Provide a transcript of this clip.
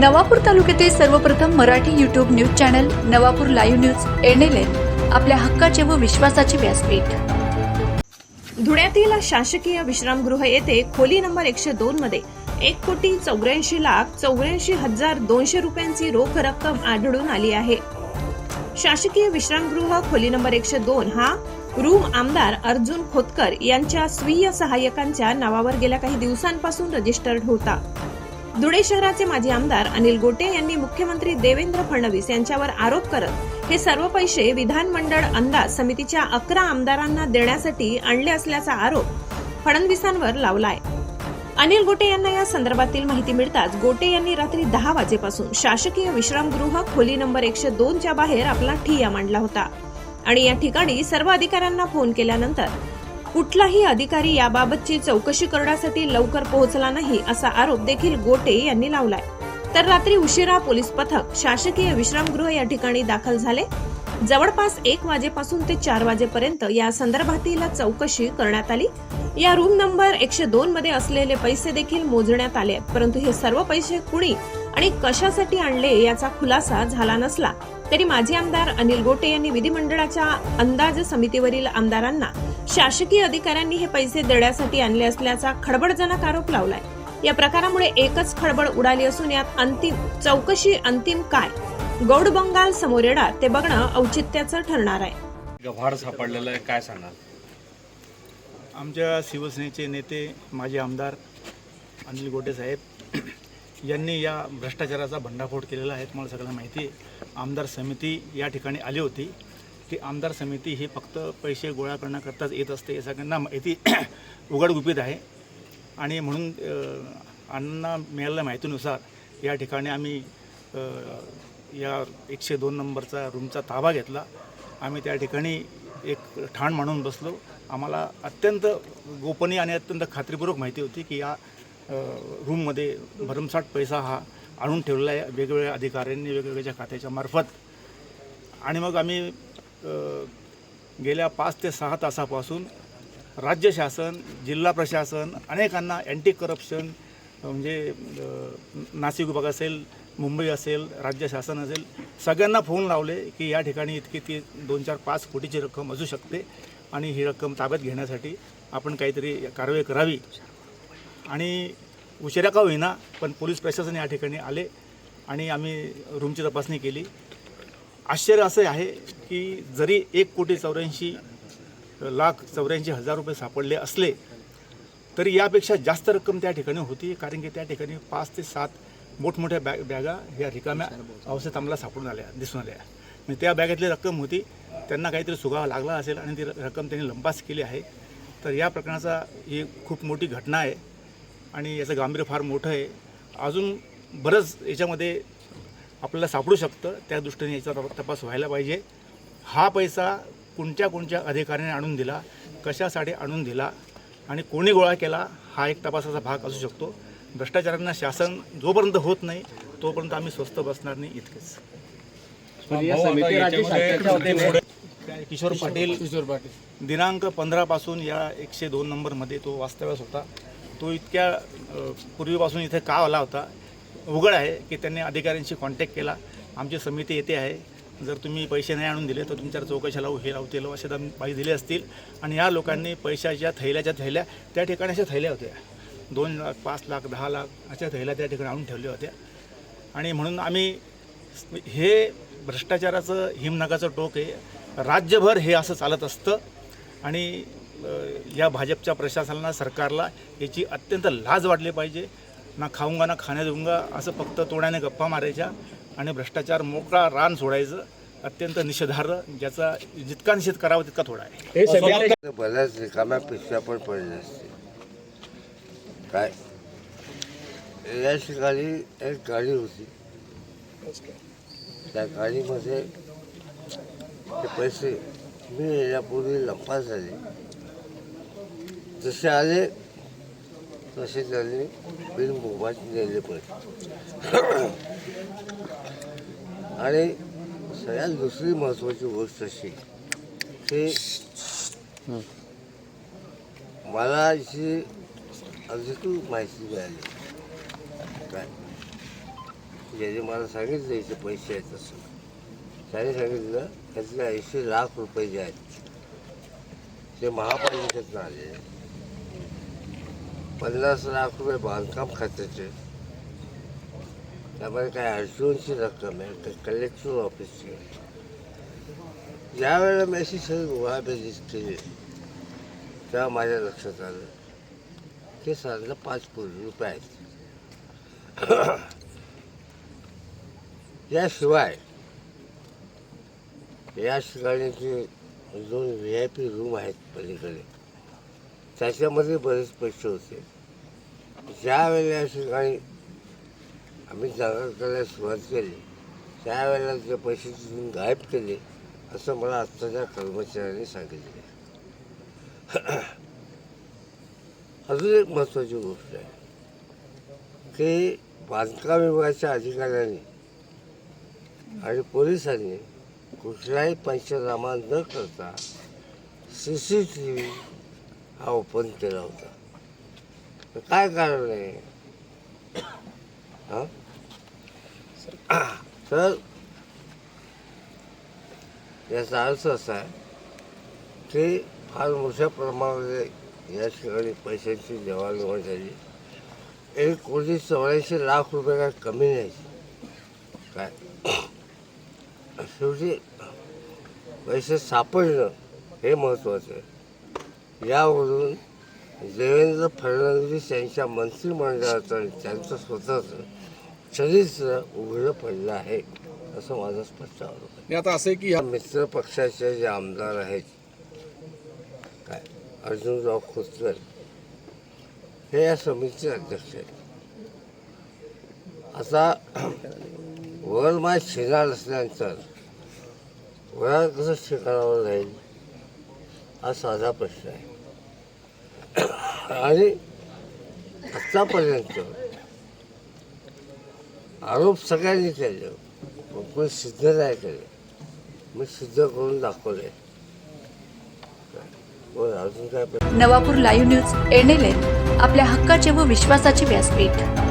नवापूर तालुक्यातील सर्वप्रथम Marathi YouTube news channel Navapur live news NLN आपल्या हक्काचे व विश्वासाचे व्यासपीठ. धुळ्यातील शासकीय विश्रामगृह येथे खोली नंबर एकशे दोन मध्ये एक कोटी चौऱ्याऐंशी लाख चौऱ्याऐंशी हजार दोनशे रुपयांची रोख रक्कम आढळून आली आहे. शासकीय विश्रामगृह खोली नंबर एकशे दोन हा रूम आमदार अर्जुन खोतकर यांच्या स्वीय सहाय्यकांच्या नावावर गेल्या काही दिवसांपासून रजिस्टर्ड होता. धुळे शहराचे माजी आमदार अनिल गोटे यांनी मुख्यमंत्री देवेंद्र फडणवीस यांच्यावर आरोप करत हे सर्व पैसे विधानमंडळ अंदाज समितीच्या अकरा आमदारांना देण्यासाठी आणले असल्याचा आरोप फडणवीसांवर लावलाय. अनिल गोटे यांना या संदर्भातील माहिती मिळताच गोटे यांनी रात्री दहा वाजेपासून शासकीय विश्रामगृह खोली नंबर एकशे दोनच्या बाहेर आपला ठिय्या मांडला होता. आणि या ठिकाणी सर्व अधिकाऱ्यांना फोन केल्यानंतर कुठलाही अधिकारी याबाबतची चौकशी करण्यासाठी लवकर पोहोचला नाही असा आरोप देखील गोटे यांनी लावलाय. तर रात्री उशिरा पोलीस पथक शासकीय विश्रामगृह या ठिकाणी दाखल झाले. जवळपास एक वाजेपासून ते चार वाजेपर्यंत या संदर्भातील चौकशी करण्यात आली. या रूम नंबर एकशे दोन मध्ये असलेले पैसे देखील मोजण्यात आले परंतु हे सर्व पैसे कुणी आणि कशासाठी आणले याचा खुलासा झाला नसला. तरी माजी आमदार अनिल गोटे यांनी विधिमंडळाच्या अंदाज समितीवरील आमदारांना शासकीय अधिकाऱ्यांनी हे पैसे देण्यासाठी आणले असल्याचा खडबडजनक आरोप लावलाय. या प्रकारामुळे एकच खळबळ उडाली असून यात अंतिम चौकशी अंतिम काय? गौड बंगाल समोर येणार ते बघणं औचित्याचं ठरणार आहे. गव्हाड सापडलेलं आहे काय सांगाल? आमच्या शिवसेनेचे नेते माजी आमदार अनिल गोटे साहेब यांनी या भ्रष्टाचाराचा भंडाफोड केलेला आहे तुम्हाला सगळ्यांना माहिती आहे. आमदार समिती या ठिकाणी आली होती. की आमदार समिती ही फक्त पैसे गोळा करण्याकरताच येत असते हे सगळ्यांना माहिती उघडगुपित आहे. आणि म्हणून अ, अण्णा मिळालेल्या माहितीनुसार या ठिकाणी आम्ही या एकशे दोन नंबरचा रूमचा ताबा घेतला. आम्ही त्या ठिकाणी एक ठाण मांडून बसलो. आम्हाला अत्यंत गोपनीय आणि अत्यंत खात्रीपूर्वक माहिती होती की या रूममध्ये भरमसाठ पैसा हा आणून ठेवलेला आहे. वेगवेगळ्या अधिकाऱ्यांनी वेगवेगळ्या खात्याच्या मार्फत. आणि मग आम्ही गेल्या पाच ते सहा तासापासून राज्य शासन जिल्हा प्रशासन अनेकांना अँटी करप्शन म्हणजे नाशिक विभाग असेल मुंबई असेल राज्य शासन असेल सगळ्यांना फोन लावले की या ठिकाणी इतकी ती दोन चार पाच कोटीची रक्कम असू शकते. आणि ही रक्कम ताब्यात घेण्यासाठी आपण काहीतरी कारवाई करावी. आणि उशिरा का होईना पण पोलीस प्रशासन या ठिकाणी आले आणि आम्ही रूमची तपासणी केली. आश्चर्य असं आहे की जरी एक कोटी चौऱ्याऐंशी लाख चौऱ्याऐंशी हजार रुपये सापडले असले तरी यापेक्षा जास्त रक्कम त्या ठिकाणी होती कारण की त्या ठिकाणी पाच ते सात मोठमोठ्या बॅग बॅगा ह्या रिकाम्या अवस्थेत आम्हाला सापडून आल्या दिसून आल्या. म्हणजे त्या बॅगेतली रक्कम होती त्यांना काहीतरी सुगावा लागला असेल आणि ती रक्कम त्यांनी लंपास केली आहे. तर या प्रकरणाचा ही खूप मोठी घटना आहे. आणि याचं गांभीर्य फार मोठं आहे. अजून बरंच याच्यामध्ये आपल्याला सापडू शकतं. त्या दृष्टीने याचा तप- तपास व्हायला पाहिजे. हा पैसा कोणत्या कोणत्या अधिकाऱ्याने आणून दिला? कशासाठी आणून दिला? आणि कोणी गोळा केला? हा एक तपासाचा भाग असू शकतो. भ्रष्टाचारांना शासन जोपर्यंत होत नाही तोपर्यंत आम्ही स्वस्त बसणार नाही इतकेच. किशोर पाटील. किशोर पाटील. दिनांक पंधरापासून या एकशे दोन नंबरमध्ये तो वास्तव्यास होता. तो इतक्या पूर्वीपासून इथे का आला होता उघड आहे की त्यांनी अधिकाऱ्यांशी कॉन्टॅक्ट केला. आमची समिती येते आहे. जर तुम्ही पैसे नाही आणून दिले तर तुमच्यावर चौकशा लावू हे लावू ते लावू असे दम बाई दिले असतील. आणि या लोकांनी पैशाच्या थैल्याच्या थैल्या त्या ठिकाणी अशा थैल्या होत्या. दोन लाख पाच लाख दहा लाख अशा थैल्या त्या ठिकाणी आणून ठेवल्या होत्या. आणि म्हणून आम्ही हे भ्रष्टाचाराचं हिमनगाचं टोक आहे. राज्यभर हे असं चालत असतं. आणि या भाजपच्या प्रशासनाला सरकारला याची अत्यंत लाज वाटली पाहिजे. ना खाऊंगा ना खाण्या देऊंगा असं फक्त तोड्याने गप्पा मारायच्या आणि भ्रष्टाचार मोकळा रान सोडायचं अत्यंत निषेधार्ह ज्याचा जितका निषेध करावा तितका थोडा आहे. बऱ्याच रिकाम्या पिशव्या पण पडल्या असतील. काय? या ठिकाणी एक गाडी होती. त्या गाडीमध्ये ते पैसे मी यापूर्वी लंपास झाले. जसे आले तसे त्यांनी बिल मोबाईल नेले पैसे आणि सगळ्यात दुसरी महत्त्वाची गोष्ट अशी की मला याची अधिकृत माहिती मिळाली. काय? ज्याने मला सांगितलं इथे पैसे आहेत असं. त्याने सांगितलं त्यातले ऐंशी लाख रुपये जे आहेत ते महापालिकेतनं आले. पन्नास लाख रुपये बांधकाम खात्याचे त्यामध्ये काय अर्जुनची रक्कम आहे ते कलेक्टर ऑफिसची ज्यावेळेला मेसेज वेळेला मी अशी सगळी केली तेव्हा माझ्या लक्षात आलं की साधारण पाच कोटी रुपये आहेत. याशिवाय या ठिकाणी जे दोन व्ही आय पी रूम आहेत पलीकडे. त्याच्यामध्ये बरेच पैसे होते. ज्यावेळेला ठिकाणी आम्ही जागा करायला सुरुवात केली त्यावेळेला ते पैसे तिथून गायब केले असं मला आत्ताच्या कर्मचाऱ्यांनी सांगितले. अजून एक महत्त्वाची गोष्ट आहे की बांधकाम विभागाच्या अधिकाऱ्यांनी आणि पोलिसांनी कुठलाही पंचनामा न करता सी सी टी व्ही हा ओपन केला होता तर काय कारण आहे? हां? तर याचा अर्थ असा आहे की फार मोठ्या प्रमाणामध्ये या ठिकाणी पैशांची देवाणघेवाण झाली. एक कोटी चौऱ्याऐंशी लाख रुपये काय कमी नाही. काय? शेवटी पैसे सापडणं हे महत्त्वाचं आहे. यावरून देवेंद्र फडणवीस यांच्या मंत्रिमंडळाचं त्यांचं स्वतःचं चरित्र उघडं पडलं आहे असं माझं स्पष्ट आरोप आहे. आणि आता असं आहे की या मित्र पक्षाचे जे आमदार आहेत काय अर्जुनराव खोतकर हे या समितीचे अध्यक्ष आहेत. आता वरमाय शिणार असल्यानंतर वयात कसं शिकारावर राहील हा साधा प्रश्न आहे. आणि आत्तापर्यंत आरोप सगळ्यांनी केले. कोणी सिद्ध नाही केले. मी सिद्ध करून दाखवले. अजून काय? नवापूर लाईव्ह न्यूज एन आपल्या हक्काचे व विश्वासाचे व्यासपीठ.